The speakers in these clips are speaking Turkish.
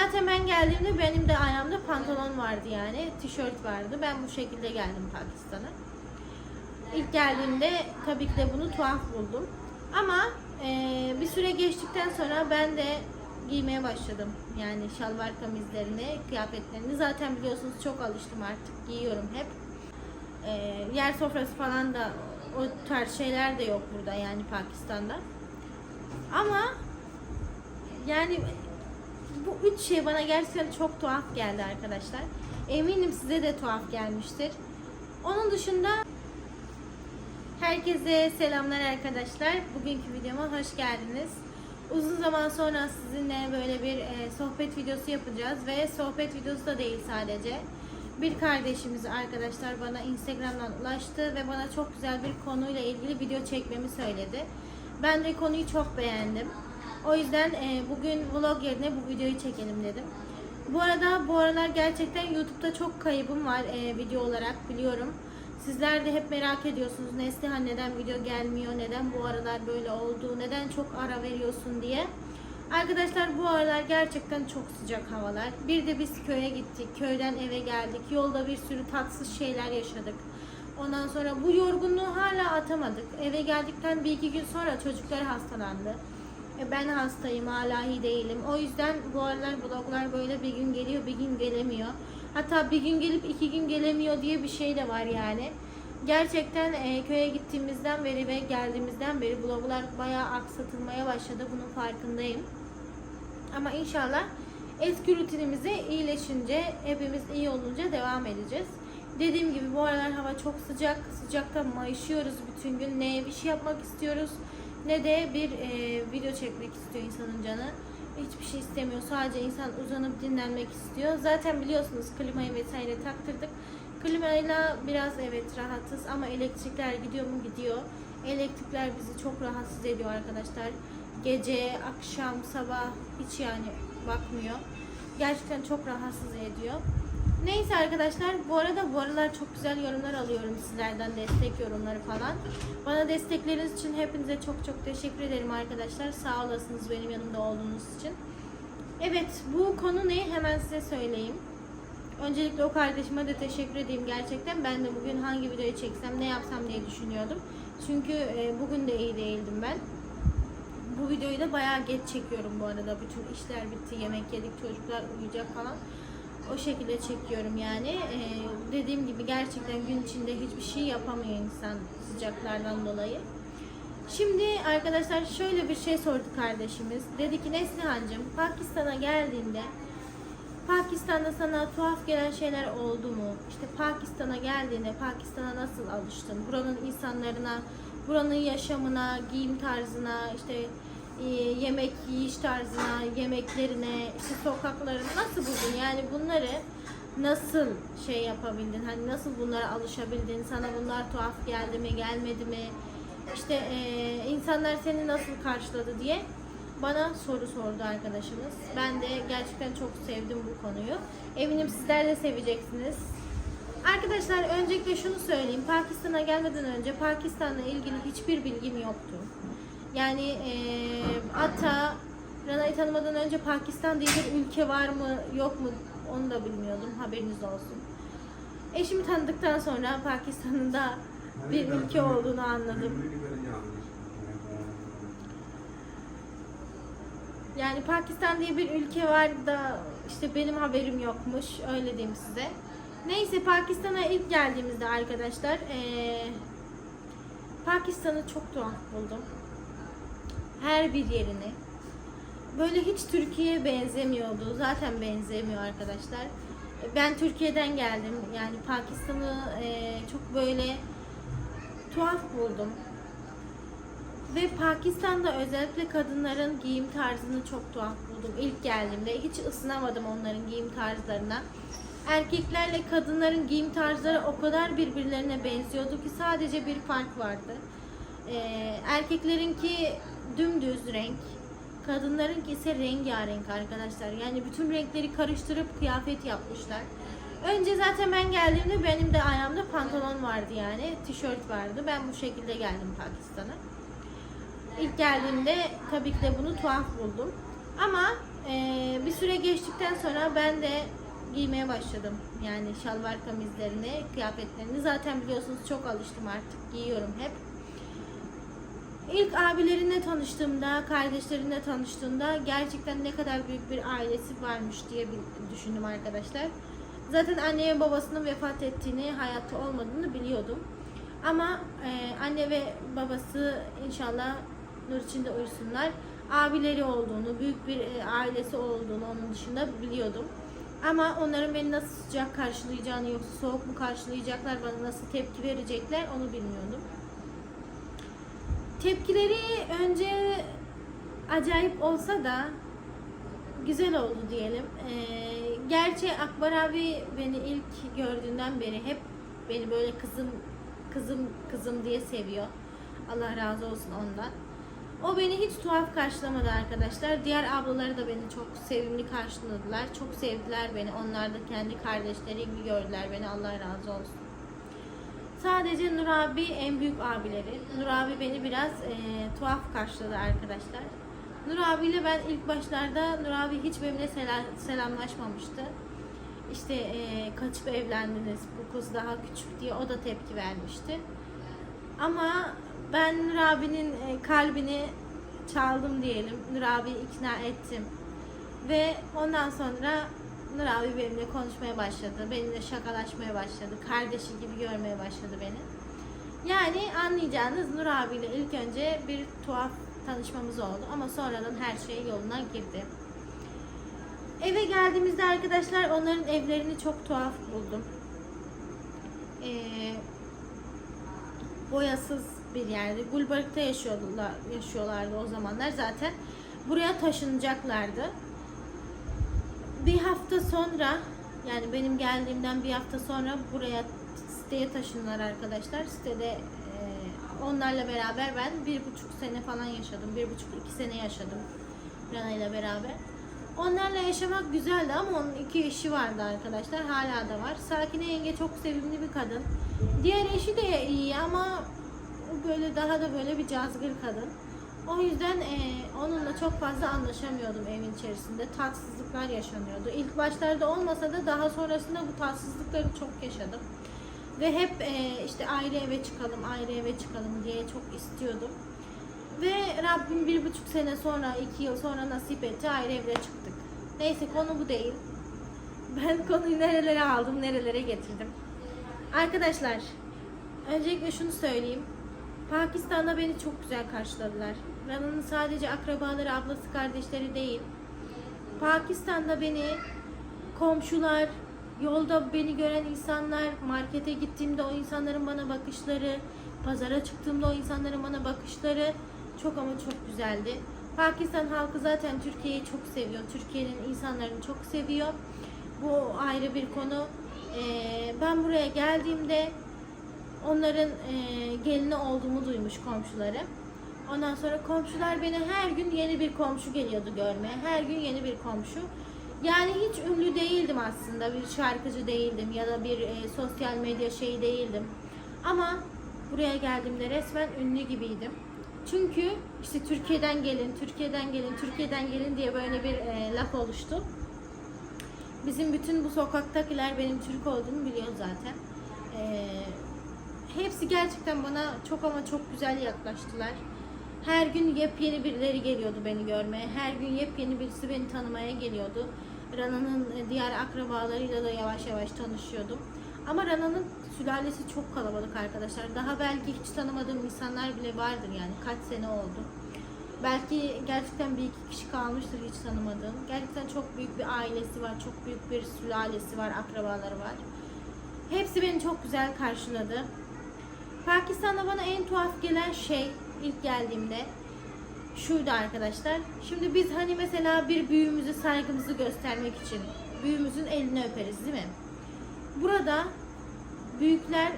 zaten ben geldiğimde benim de ayağımda pantolon vardı yani. Tişört vardı. Ben bu şekilde geldim Pakistan'a. İlk geldiğimde tabii ki de bunu tuhaf buldum. Ama eee, bir süre geçtikten sonra ben de giymeye başladım. Yani şalvar kamizlerini, kıyafetlerini. Zaten biliyorsunuz çok alıştım artık. Giyiyorum hep. Eee, yer sofrası falan da o tarz şeyler de yok burada yani Pakistan'da. Ama yani üç şey bana gerçekten çok tuhaf geldi arkadaşlar. Eminim size de tuhaf gelmiştir. Onun dışında herkese selamlar arkadaşlar. Bugünkü videoma hoş geldiniz. Uzun zaman sonra sizinle böyle bir e, sohbet videosu yapacağız ve sohbet videosu da değil sadece. Bir kardeşimiz arkadaşlar bana Instagram'dan ulaştı ve bana çok güzel bir konuyla ilgili video çekmemi söyledi. Ben de konuyu çok beğendim. O yüzden e, bugün vlog yerine bu videoyu çekelim dedim. Bu arada bu aralar gerçekten YouTube'da çok kaybım var e, video olarak biliyorum. Sizler de hep merak ediyorsunuz Neslihan neden video gelmiyor, neden bu aralar böyle oldu, neden çok ara veriyorsun diye. Arkadaşlar bu aralar gerçekten çok sıcak havalar. Bir de biz köye gittik, köyden eve geldik. Yolda bir sürü tatsız şeyler yaşadık. Ondan sonra bu yorgunluğu hala atamadık. Eve geldikten bir iki gün sonra çocuklar hastalandı. E, Ben hastayım, hala iyi değilim. O yüzden bu aralar vloglar böyle bir gün geliyor, bir gün gelemiyor. Hatta bir gün gelip iki gün gelemiyor diye bir şey de var yani. Gerçekten e, köye gittiğimizden beri ve geldiğimizden beri vloglar bayağı aksatılmaya başladı. Bunun farkındayım. Ama inşallah eski rutinimize iyileşince, hepimiz iyi olunca devam edeceğiz. Dediğim gibi bu aralar hava çok sıcak. Sıcakta mayışıyoruz bütün gün. Ne bir şey yapmak istiyoruz ne de bir e, video çekmek istiyor insanın canı. Hiçbir şey istemiyor. Sadece insan uzanıp dinlenmek istiyor. Zaten biliyorsunuz klimayı vesaire taktırdık. Klimayla biraz evet rahatız ama elektrikler gidiyor mu gidiyor. Elektrikler bizi çok rahatsız ediyor arkadaşlar. Gece, akşam, sabah hiç yani bakmıyor. Gerçekten çok rahatsız ediyor. Neyse arkadaşlar bu arada bu aralar çok güzel yorumlar alıyorum sizlerden destek yorumları falan. Bana destekleriniz için hepinize çok çok teşekkür ederim arkadaşlar. Sağ olasınız benim yanımda olduğunuz için. Evet bu konu ne hemen size söyleyeyim. Öncelikle o kardeşime de teşekkür edeyim gerçekten. Ben de bugün hangi videoyu çeksem ne yapsam diye düşünüyordum. Çünkü e, bugün de iyi değildim ben. Bu videoyu da bayağı geç çekiyorum bu arada. Bütün işler bitti, yemek yedik, çocuklar uyuyacak falan. O şekilde çekiyorum yani. Ee, dediğim gibi gerçekten gün içinde hiçbir şey yapamıyor insan sıcaklardan dolayı. Şimdi arkadaşlar şöyle bir şey sordu kardeşimiz. Dedi ki Neslihan'cığım Pakistan'a geldiğinde Pakistan'da sana tuhaf gelen şeyler oldu mu? İşte Pakistan'a geldiğinde Pakistan'a nasıl alıştın? Buranın insanlarına, buranın yaşamına, giyim tarzına, işte yemek yiyiş tarzına, yemeklerine, işte sokaklarını nasıl buldun? Yani bunları nasıl şey yapabildin? Hani nasıl bunlara alışabildin? Sana bunlar tuhaf geldi mi, gelmedi mi? İşte e, insanlar seni nasıl karşıladı diye bana soru sordu arkadaşımız. Ben de gerçekten çok sevdim bu konuyu. Eminim sizler de seveceksiniz. Arkadaşlar öncelikle şunu söyleyeyim. Pakistan'a gelmeden önce Pakistan'la ilgili hiçbir bilgim yoktu. Yani eee hatta Rana'yı tanımadan önce Pakistan diye bir ülke var mı yok mu onu da bilmiyordum. Haberiniz olsun. Eşimi tanıdıktan sonra Pakistan'ın da bir ülke olduğunu anladım. Yani Pakistan diye bir ülke var da işte benim haberim yokmuş. Öyle diyeyim size. Neyse Pakistan'a ilk geldiğimizde arkadaşlar eee, Pakistan'ı çok tuhaf buldum. Her bir yerini. Böyle hiç Türkiye'ye benzemiyordu. Zaten benzemiyor arkadaşlar. Ben Türkiye'den geldim. Yani Pakistan'ı eee, çok böyle tuhaf buldum. Ve Pakistan'da özellikle kadınların giyim tarzını çok tuhaf buldum. İlk geldiğimde hiç ısınamadım onların giyim tarzlarına. Erkeklerle kadınların giyim tarzları o kadar birbirlerine benziyordu ki sadece bir fark vardı. Ee, erkeklerinki dümdüz renk, kadınlarınki ise rengarenk arkadaşlar. Yani bütün renkleri karıştırıp kıyafet yapmışlar. Önce zaten ben geldiğimde benim de ayağımda pantolon vardı yani. Tişört vardı. Ben bu şekilde geldim Pakistan'a. İlk geldiğimde tabii ki de bunu tuhaf buldum. Ama Ee, bir süre geçtikten sonra ben de giymeye başladım. Yani şalvar kamizlerini, kıyafetlerini. Zaten biliyorsunuz çok alıştım artık. Giyiyorum hep. İlk abilerimle tanıştığımda, kardeşlerimle tanıştığımda gerçekten ne kadar büyük bir ailesi varmış diye düşündüm arkadaşlar. Zaten anne ve babasının vefat ettiğini, hayatta olmadığını biliyordum. Ama e, anne ve babası inşallah nur içinde uyusunlar. Abileri olduğunu, büyük bir e, ailesi olduğunu onun dışında biliyordum. Ama onların beni nasıl sıcak karşılayacağını yoksa soğuk mu karşılayacaklar, bana nasıl tepki verecekler onu bilmiyordum. Tepkileri önce acayip olsa da güzel oldu diyelim. Ee, gerçi Akbar abi beni ilk gördüğünden beri hep beni böyle kızım kızım kızım diye seviyor. Allah razı olsun ondan. O beni hiç tuhaf karşılamadı arkadaşlar. Diğer ablaları da beni çok sevimli karşıladılar. Çok sevdiler beni. Onlar da kendi kardeşleri gibi gördüler beni. Allah razı olsun. Sadece Nur abi en büyük abileri. Nur abi beni biraz e, tuhaf karşıladı arkadaşlar. Nur abiyle ben ilk başlarda Nur abi hiç benimle sela- selamlaşmamıştı. İşte e, kaçıp evlendiniz, bu kız daha küçük diye o da tepki vermişti. Ama ben Nur abinin e, kalbini çaldım diyelim. Nur abi ikna ettim. Ve ondan sonra Nur abi benimle konuşmaya başladı. Benimle şakalaşmaya başladı. Kardeşi gibi görmeye başladı beni. Yani anlayacağınız Nur abiyle ilk önce bir tuhaf tanışmamız oldu. Ama sonradan her şey yoluna girdi. Eve geldiğimizde arkadaşlar onların evlerini çok tuhaf buldum. Ee, boyasız bir yerde. Gulbarık'ta yaşıyorlar, yaşıyorlardı o zamanlar. Zaten buraya taşınacaklardı. Bir hafta sonra yani benim geldiğimden bir hafta sonra buraya siteye taşındılar arkadaşlar. Sitede onlarla beraber ben bir buçuk sene falan yaşadım. Bir buçuk iki sene yaşadım Rana ile beraber. Onlarla yaşamak güzeldi ama onun iki eşi vardı arkadaşlar. Hala da var. Sakine yenge çok sevimli bir kadın. Diğer eşi de iyi ama böyle daha da böyle bir cazgır kadın. O yüzden e, onunla çok fazla anlaşamıyordum evin içerisinde. Tatsızlıklar yaşanıyordu. İlk başlarda olmasa da daha sonrasında bu tatsızlıkları çok yaşadım. Ve hep e, işte ayrı eve çıkalım, ayrı eve çıkalım diye çok istiyordum. Ve Rabbim bir buçuk sene sonra, iki yıl sonra nasip etti. Ayrı evde çıktık. Neyse konu bu değil. Ben konuyu nerelere aldım, nerelere getirdim. Arkadaşlar, öncelikle şunu söyleyeyim. Pakistan'da beni çok güzel karşıladılar. Rana'nın sadece akrabaları, ablası, kardeşleri değil. Pakistan'da beni komşular, yolda beni gören insanlar, markete gittiğimde o insanların bana bakışları, pazara çıktığımda o insanların bana bakışları çok ama çok güzeldi. Pakistan halkı zaten Türkiye'yi çok seviyor. Türkiye'nin insanlarını çok seviyor. Bu ayrı bir konu. Ee, ben buraya geldiğimde onların e, gelini olduğumu duymuş komşuları. Ondan sonra komşular beni her gün yeni bir komşu geliyordu görmeye. Her gün yeni bir komşu. Yani hiç ünlü değildim aslında. Bir şarkıcı değildim ya da bir e, sosyal medya şeyi değildim. Ama buraya geldiğimde resmen ünlü gibiydim. Çünkü işte Türkiye'den gelin, Türkiye'den gelin, Türkiye'den gelin diye böyle bir e, laf oluştu. Bizim bütün bu sokaktakiler benim Türk olduğumu biliyor zaten. Ee, hepsi gerçekten bana çok ama çok güzel yaklaştılar. Her gün yepyeni birileri geliyordu beni görmeye. Her gün yepyeni birisi beni tanımaya geliyordu. Rana'nın e, diğer akrabalarıyla da yavaş yavaş tanışıyordum. Ama Rana'nın sülalesi çok kalabalık arkadaşlar. Daha belki hiç tanımadığım insanlar bile vardır yani. Kaç sene oldu. Belki gerçekten bir iki kişi kalmıştır hiç tanımadığım. Gerçekten çok büyük bir ailesi var, çok büyük bir sülalesi var, akrabaları var. Hepsi beni çok güzel karşıladı. Pakistan'da bana en tuhaf gelen şey ilk geldiğimde şuydu arkadaşlar. Şimdi biz hani mesela bir büyüğümüzü saygımızı göstermek için büyüğümüzün elini öperiz değil mi? Burada büyükler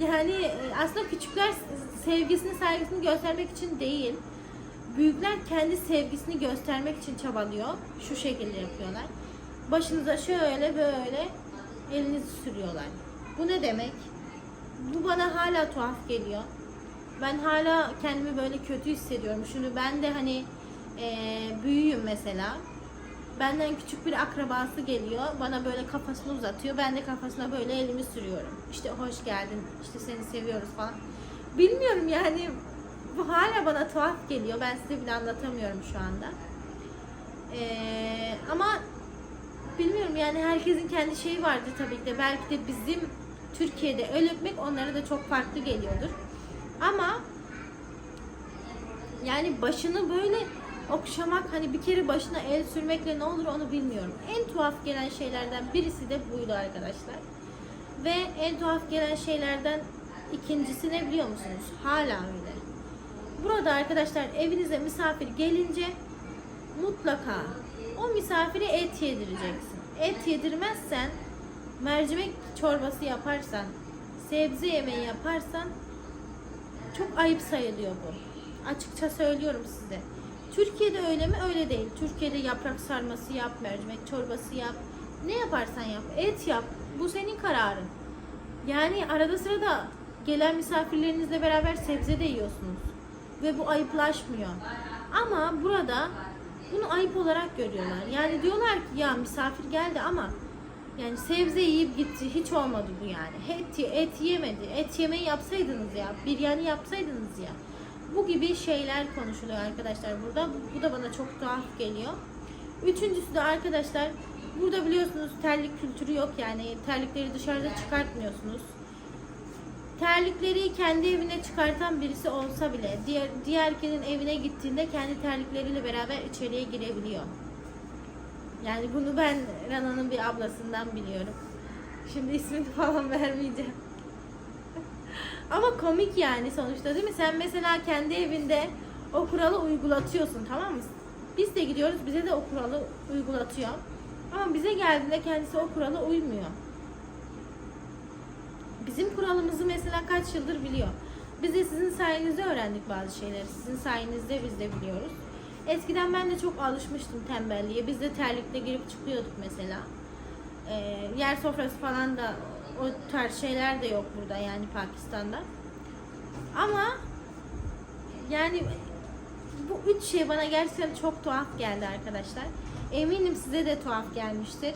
yani e, aslında küçükler sevgisini saygısını göstermek için değil. Büyükler kendi sevgisini göstermek için çabalıyor. Şu şekilde yapıyorlar. Başınıza şöyle böyle elinizi sürüyorlar. Bu ne demek? Bu bana hala tuhaf geliyor. Ben hala kendimi böyle kötü hissediyorum. Şunu ben de hani Ee, büyüğüm mesela. Benden küçük bir akrabası geliyor. Bana böyle kafasını uzatıyor. Ben de kafasına böyle elimi sürüyorum. İşte hoş geldin. işte seni seviyoruz falan. Bilmiyorum yani bu hala bana tuhaf geliyor. Ben size bile anlatamıyorum şu anda. Ee, ama bilmiyorum yani herkesin kendi şeyi vardır tabii ki de. Belki de bizim Türkiye'de el öpmek onlara da çok farklı geliyordur. Ama yani başını böyle okşamak hani bir kere başına el sürmekle ne olur onu bilmiyorum. En tuhaf gelen şeylerden birisi de buydu arkadaşlar. Ve en tuhaf gelen şeylerden ikincisi ne biliyor musunuz? Hala öyle. Burada arkadaşlar evinize misafir gelince mutlaka o misafire et yedireceksin. Et yedirmezsen mercimek çorbası yaparsan, sebze yemeği yaparsan çok ayıp sayılıyor bu. Açıkça söylüyorum size. Türkiye'de öyle mi? Öyle değil. Türkiye'de yaprak sarması yap, mercimek çorbası yap. Ne yaparsan yap. Et yap. Bu senin kararın. Yani arada sırada gelen misafirlerinizle beraber sebze de yiyorsunuz. Ve bu ayıplaşmıyor. Ama burada bunu ayıp olarak görüyorlar. Yani diyorlar ki ya misafir geldi ama yani sebze yiyip gitti. Hiç olmadı bu yani. Et, et yemedi. Et yemeği yapsaydınız ya. Biryani yapsaydınız ya. Bu gibi şeyler konuşuluyor arkadaşlar burada. Bu, da bana çok tuhaf geliyor. Üçüncüsü de arkadaşlar burada biliyorsunuz terlik kültürü yok yani. Terlikleri dışarıda çıkartmıyorsunuz. Terlikleri kendi evine çıkartan birisi olsa bile diğer diğerkinin evine gittiğinde kendi terlikleriyle beraber içeriye girebiliyor. Yani bunu ben Rana'nın bir ablasından biliyorum. Şimdi ismini falan vermeyeceğim. Ama komik yani sonuçta değil mi? Sen mesela kendi evinde o kuralı uygulatıyorsun tamam mı? Biz de gidiyoruz bize de o kuralı uygulatıyor. Ama bize geldiğinde kendisi o kurala uymuyor. Bizim kuralımızı mesela kaç yıldır biliyor. Biz de sizin sayenizde öğrendik bazı şeyleri. Sizin sayenizde biz de biliyoruz. Eskiden ben de çok alışmıştım tembelliğe. Biz de terlikle girip çıkıyorduk mesela. Ee, yer sofrası falan da o tarz şeyler de yok burada yani Pakistan'da. Ama yani bu üç şey bana gerçekten çok tuhaf geldi arkadaşlar. Eminim size de tuhaf gelmiştir.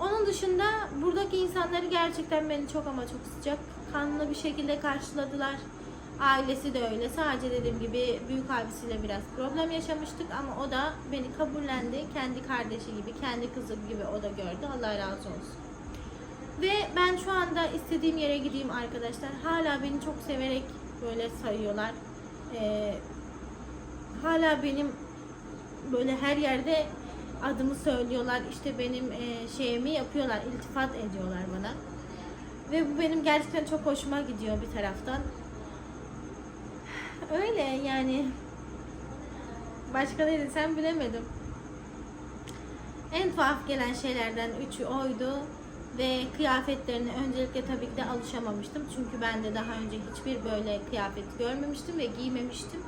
Onun dışında buradaki insanları gerçekten beni çok ama çok sıcak kanlı bir şekilde karşıladılar. Ailesi de öyle. Sadece dediğim gibi büyük abisiyle biraz problem yaşamıştık ama o da beni kabullendi. Kendi kardeşi gibi, kendi kızı gibi o da gördü. Allah razı olsun. Ve ben şu anda istediğim yere gideyim arkadaşlar. Hala beni çok severek böyle sayıyorlar. Ee, hala benim böyle her yerde adımı söylüyorlar. İşte benim e, şeyimi yapıyorlar. iltifat ediyorlar bana. Ve bu benim gerçekten çok hoşuma gidiyor bir taraftan. Öyle yani. Başka ne desem bilemedim. En tuhaf gelen şeylerden üçü oydu. Ve kıyafetlerine öncelikle tabii ki de alışamamıştım. Çünkü ben de daha önce hiçbir böyle kıyafet görmemiştim ve giymemiştim.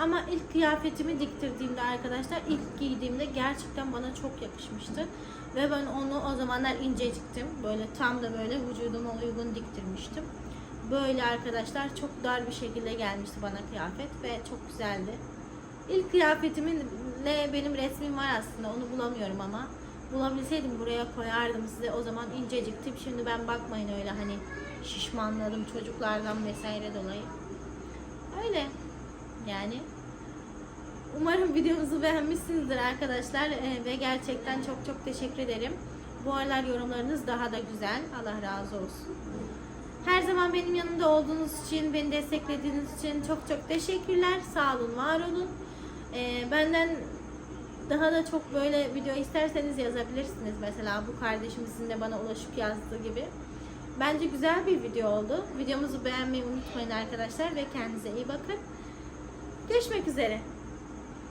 Ama ilk kıyafetimi diktirdiğimde arkadaşlar ilk giydiğimde gerçekten bana çok yakışmıştı. Ve ben onu o zamanlar inceciktim. Böyle tam da böyle vücuduma uygun diktirmiştim. Böyle arkadaşlar çok dar bir şekilde gelmişti bana kıyafet ve çok güzeldi. İlk kıyafetiminle benim resmim var aslında onu bulamıyorum ama bulabilseydim buraya koyardım size o zaman inceciktim. Şimdi ben bakmayın öyle hani şişmanladım çocuklardan vesaire dolayı. Öyle yani. Umarım videomuzu beğenmişsinizdir arkadaşlar Ee, ve gerçekten çok çok teşekkür ederim. Bu aralar yorumlarınız daha da güzel. Allah razı olsun. Her zaman benim yanımda olduğunuz için, beni desteklediğiniz için çok çok teşekkürler. Sağ olun, var olun. Ee, benden daha da çok böyle video isterseniz yazabilirsiniz. Mesela bu kardeşimizin de bana ulaşıp yazdığı gibi. Bence güzel bir video oldu. Videomuzu beğenmeyi unutmayın arkadaşlar ve kendinize iyi bakın. Görüşmek üzere.